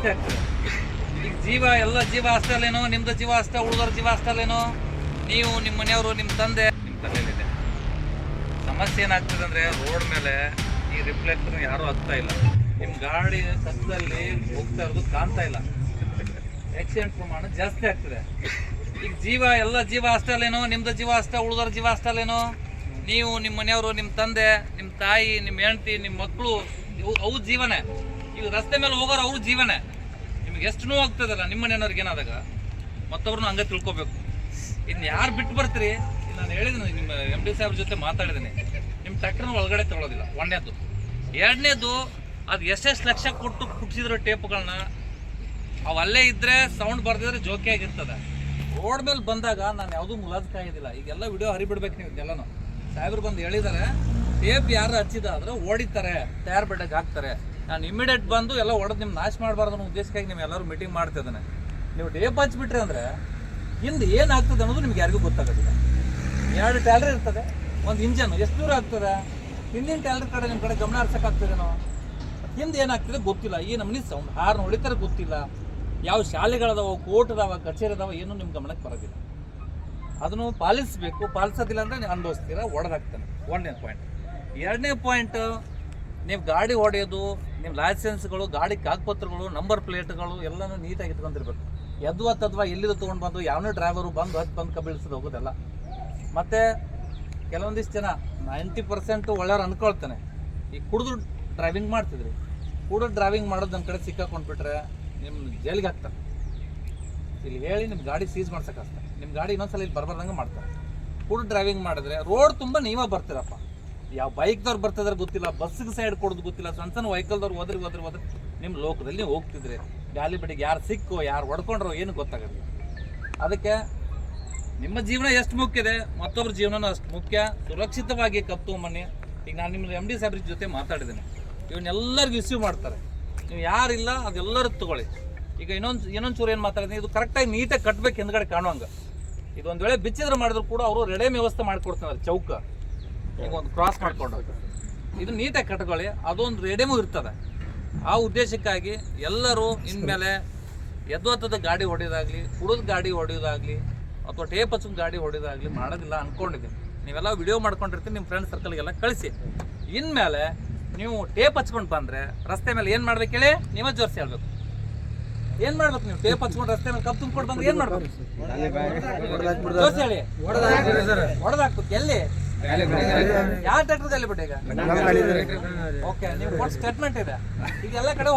ಈಗ ಜೀವ, ಎಲ್ಲ ಜೀವ ಅಷ್ಟಲ್ಲೇನೋ ನಿಮ್ದು ಜೀವ ಅಷ್ಟ ಉಳಿದವ್ರ ಜೀವ ಅಷ್ಟಲ್ಲೇನೋ ನೀವು ನಿಮ್ಮ ಮನೆಯವರು, ನಿಮ್ಮ ತಂದೆ. ನಿಮ್ಮ ತಲೆಯಲ್ಲಿದೆ ಸಮಸ್ಯೆ ಏನಾಗ್ತದೆ ಅಂದರೆ ರೋಡ್ ಮೇಲೆ ಈ ರಿಫ್ಲೆಕ್ಟರ್ ಯಾರೂ ಹತ್ತಾ ಇಲ್ಲ. ನಿಮ್ಮ ಗಾಡಿ ಕತ್ತಲಲ್ಲಿ ಹೋಗ್ತಾ ಇರೋದು ಕಾಣ್ತಾ ಇಲ್ಲ. ಆಕ್ಸಿಡೆಂಟ್ ಪ್ರಮಾಣ ಜಾಸ್ತಿ ಆಗ್ತದೆ. ಈಗ ಜೀವ, ಎಲ್ಲ ಜೀವ ಅಷ್ಟಲ್ಲೇನೋ ನಿಮ್ದು ಜೀವ ಅಷ್ಟ ಉಳಿದವ್ರ ಜೀವ ಅಷ್ಟಲ್ಲೇನೋ ನೀವು ನಿಮ್ಮ ಮನೆಯವರು, ನಿಮ್ಮ ತಂದೆ, ನಿಮ್ಮ ತಾಯಿ, ನಿಮ್ಮ ಹೆಂಡತಿ, ನಿಮ್ಮ ಮಕ್ಕಳು, ಇವು ಅವು ಜೀವನೇ. ಈಗ ರಸ್ತೆ ಮೇಲೆ ಹೋಗೋರು ಅವ್ರ ಜೀವನ. ನಿಮ್ಗೆ ಎಷ್ಟು ನೋವು ಆಗ್ತದಲ್ಲ ನಿಮ್ಮ ಮನೆಯವ್ರಿಗೆ ಏನಾದಾಗ? ಮತ್ತೊಬ್ರು ಹಂಗೆ ತಿಳ್ಕೊಬೇಕು. ಇನ್ನು ಯಾರು ಬಿಟ್ಟು ಬರ್ತೀರಿ? ನಾನು ಹೇಳಿದ್ದೀನಿ ನಿಮ್ಮ ಎಂ ಡಿ ಸಾಹೇಬ್ರ ಜೊತೆ ಮಾತಾಡಿದ್ದೀನಿ ನಿಮ್ಮ ಟ್ರ್ಯಾಕ್ಟರ್ನ ಒಳಗಡೆ ತಗೊಳ್ಳೋದಿಲ್ಲ ಒಂದನೇದು ಎರಡನೇದು ಅದು ಎಷ್ಟೆಷ್ಟು ಲಕ್ಷ ಕೊಟ್ಟು ಕುಟ್ಸಿದ್ರು ಟೇಪ್ಗಳನ್ನ ಅವಲ್ಲೇ ಇದ್ರೆ ಸೌಂಡ್ ಬರ್ದಿದ್ರೆ ಜೋಕಿಯಾಗಿರ್ತದೆ ರೋಡ್ ಮೇಲೆ ಬಂದಾಗ ನಾನು ಯಾವುದೂ ಮುಲಾಜ್ ಕಾಯೋದಿಲ್ಲ. ಈಗೆಲ್ಲ ವಿಡಿಯೋ ಹರಿಬಿಡ್ಬೇಕು ನೀವು ಇದೆಲ್ಲನೂ. ಸಾಹೇಬ್ರು ಬಂದು ಹೇಳಿದ್ದಾರೆ ಟೇಪ್ ಯಾರು ಹಚ್ಚಿದ ಆದ್ರೆ ಓಡಿತಾರೆ, ಟೈರ್ ಬೆಡ್ಗೆ ಹಾಕ್ತಾರೆ. ನಾನು ಇಮಿಡಿಯೇಟ್ ಬಂದು ಎಲ್ಲ ಹೊಡೆದು ನಿಮ್ಮ ನಾಶ ಮಾಡಬಾರ್ದು ಅನ್ನೋ ಉದ್ದೇಶಕ್ಕಾಗಿ ನೀವು ಎಲ್ಲರೂ ಮೀಟಿಂಗ್ ಮಾಡ್ತಿದ್ದಾನೆ ನೀವು ಡೇಪ್ ಹಚ್ಬಿಟ್ರೆ ಅಂದರೆ ಹಿಂದೆ ಏನಾಗ್ತದೆ ಅನ್ನೋದು ನಿಮ್ಗೆ ಯಾರಿಗೂ ಗೊತ್ತಾಗೋದಿಲ್ಲ. ಎರಡು ಟ್ಯಾಲರ್ ಇರ್ತದೆ, ಒಂದು ಇಂಜನ್ ಎಷ್ಟು ದೂರ ಆಗ್ತದೆ? ಹಿಂದಿನ ಟ್ಯಾಲರ್ ಕಡೆ ನಿಮ್ಮ ಕಡೆ ಗಮನ ಹರ್ಸಕ್ಕಾಗ್ತದೇನೋ ಹಿಂದೆ ಏನಾಗ್ತದೆ ಗೊತ್ತಿಲ್ಲ. ಈ ನಮ್ಮನಿ ಸೌಂಡ್ ಹಾರ್ನ್ ಹೊಡಿತಾರೆ ಗೊತ್ತಿಲ್ಲ. ಯಾವ ಶಾಲೆಗಳದಾವ ಕೋರ್ಟ್ ಅದಾವ ಕಚೇರಿ ಅದಾವ ಏನು ನಿಮ್ಮ ಗಮನಕ್ಕೆ ಬರೋದಿಲ್ಲ. ಅದನ್ನು ಪಾಲಿಸಬೇಕು. ಪಾಲಿಸೋದಿಲ್ಲ ಅಂದರೆ ನೀವು ಅನುಭವಿಸ್ತೀರ ಒಡೆದಾಗ್ತಾನೆ. ಒಂದನೇ ಪಾಯಿಂಟ್ ಎರಡನೇ ಪಾಯಿಂಟ್ ನೀವು ಗಾಡಿ ಹೊಡೆಯೋದು ನಿಮ್ಮ ಲೈಸೆನ್ಸ್ಗಳು ಗಾಡಿ ಕಾಗಪತ್ರಗಳು ನಂಬರ್ ಪ್ಲೇಟ್ಗಳು ಎಲ್ಲನೂ ನೀಟಾಗಿ ಇಟ್ಕೊಂತಿರ್ಬೇಕು ಎದ್ವಾ ತದ್ವಾ ಎಲ್ಲಿದ್ದು ತೊಗೊಂಡು ಬಂದು, ಯಾವನೇ ಡ್ರೈವರು ಬಂದು ಹತ್ತು ಬಂದು ಕಬಿಳಿಸೋದು ಹೋಗೋದಲ್ಲ. ಮತ್ತು ಕೆಲವೊಂದಿಷ್ಟು ಜನ ನೈಂಟಿ ಪರ್ಸೆಂಟು ಒಳ್ಳೆಯವ್ರು ಅಂದ್ಕೊಳ್ತಾನೆ ಈ ಕುಡಿದು ಡ್ರೈವಿಂಗ್ ಮಾಡ್ತಿದ್ರಿ. ಕುಡಿದು ಡ್ರೈವಿಂಗ್ ಮಾಡೋದು ನಮ್ಮ ಕಡೆ ಸಿಕ್ಕಾಕೊಂಡ್ಬಿಟ್ರೆ ನಿಮ್ಮ ಜೈಲಿಗೆ ಹಾಕ್ತಾರೆ. ಇಲ್ಲಿ ಹೇಳಿ ನಿಮ್ಮ ಗಾಡಿ ಸೀಸ್ ಮಾಡ್ಸೋಕ್ಕಾಗ್ತಾರೆ ನಿಮ್ಮ ಗಾಡಿ ಇನ್ನೊಂದ್ಸಲ ಇಲ್ಲಿ ಬರ್ಬಾರ್ದಂಗೆ ಮಾಡ್ತಾರೆ. ಕುಡಿದು ಡ್ರೈವಿಂಗ್ ಮಾಡಿದ್ರೆ ರೋಡ್ ತುಂಬ ನೀವೇ ಬರ್ತೀರಪ್ಪ. ಯಾವ ಬೈಕ್ದವ್ರು ಬರ್ತಿದ್ರೆ ಗೊತ್ತಿಲ್ಲ, ಬಸ್ಸಿಗೆ ಸೈಡ್ ಕೊಡೋದು ಗೊತ್ತಿಲ್ಲ, ಸಣ್ಣ ಸಣ್ಣ ವೆಹಿಕಲ್ದವ್ರು ಹೋದ್ರೆ ಹೋದ್ರೆ ಹೋದ್ರೆ ನಿಮ್ಮ ಲೋಕದಲ್ಲಿ ಹೋಗ್ತಿದ್ರೆ. ಗಾಲಿ ಬಡಿಗೆ ಯಾರು ಸಿಕ್ಕೋ, ಯಾರು ಹೊಡ್ಕೊಂಡ್ರೋ ಏನು ಗೊತ್ತಾಗಲ್ಲ ಅದಕ್ಕೆ ನಿಮ್ಮ ಜೀವನ ಎಷ್ಟು ಮುಖ್ಯ ಇದೆ? ಮತ್ತೊಬ್ಬರ ಜೀವನನೂ ಅಷ್ಟು ಮುಖ್ಯ. ಸುರಕ್ಷಿತವಾಗಿ ಕತ್ತು ಮನೆ ಈಗ ನಾನು ನಿಮ್ಮ ಎಂ ಡಿ ಸಾಹೇಬ್ರ ಜೊತೆ ಮಾತಾಡಿದ್ದೇನೆ. ಇವನ್ನೆಲ್ಲರಿಗೂ ರಿಸೀವ್ ಮಾಡ್ತಾರೆ. ನೀವು ಯಾರಿಲ್ಲ, ಅದೆಲ್ಲರೂ ತಗೊಳ್ಳಿ. ಈಗ ಇನ್ನೊಂದು ಇನ್ನೊಂದು ಚೂರು ಏನು ಮಾತಾಡಿದ್ದೀನಿ ಇದು ಕರೆಕ್ಟಾಗಿ ನೀಟಾಗಿ ಕಟ್ಟಬೇಕು ಹಿಂದ್ಗಡೆ ಕಾಣುವಂಗೆ ಇದೊಂದು ವೇಳೆ ಬಿಚ್ಚಿದ್ರೆ ಮಾಡಿದ್ರು ಕೂಡ ಅವರು ರೆಡೇಮ್ ವ್ಯವಸ್ಥೆ ಮಾಡಿಕೊಡ್ತಾರೆ ಚೌಕ. ಈಗ ಒಂದು ಕ್ರಾಸ್ ಮಾಡಿಕೊಂಡು. ಇದು ನೀಟಾಗಿ ಕಟ್ಕೊಳ್ಳಿ ಅದೊಂದು ರೇಡಿಯಮು ಇರ್ತದೆ. ಆ ಉದ್ದೇಶಕ್ಕಾಗಿ ಎಲ್ಲರೂ ಇನ್ಮೇಲೆ ಎದ್ವತ್ತದ ಗಾಡಿ ಹೊಡೆಯೋದಾಗಲಿ ಕುಡಿದ ಗಾಡಿ ಹೊಡೆಯೋದಾಗಲಿ ಅಥವಾ ಟೇಪ್ ಹಚ್ಚಿದ ಗಾಡಿ ಹೊಡೆಯೋದಾಗಲಿ ಮಾಡೋದಿಲ್ಲ ಅಂದ್ಕೊಂಡಿದ್ದೀನಿ ನೀವೆಲ್ಲ ವಿಡಿಯೋ ಮಾಡ್ಕೊಂಡಿರ್ತೀನಿ ನಿಮ್ಮ ಫ್ರೆಂಡ್ ಸರ್ಕಲ್ಗೆಲ್ಲ ಕಳಿಸಿ. ಇನ್ಮೇಲೆ ನೀವು ಟೇಪ್ ಹಚ್ಕೊಂಡು ಬಂದರೆ ರಸ್ತೆ ಮೇಲೆ ಏನು ಮಾಡ್ಬೇಕು ಹೇಳಿ? ನೀವೇ ಜೋರಿಸಿ ಹೇಳ್ಬೇಕು. ಏನು ಮಾಡ್ಬೇಕು ನೀವು? ಟೇಪ್ ಹಚ್ಕೊಂಡು ರಸ್ತೆ ಮೇಲೆ ಕಪ್ ತುಂಬಿಕೊಂಡು ಬಂದ್ರೆ ಏನು ಮಾಡ್ಬೇಕು? ಜೋರಿಸಿ ಹೇಳಿ. ಹೊಡೆದಾಕ್ಬೇಕು ಎಲ್ಲಿ? ಯಾವ ಟ್ರ್ಯಾಕ್ಟರ್ ಅಲ್ಲಿ ಬಿಟ್ಟು ಈಗ? ಓಕೆ ನೀವು ಕೊಟ್ಟು ಸ್ಟೇಟ್ಮೆಂಟ್ ಇದೆ. ಈಗ ಎಲ್ಲ ಕಡೆ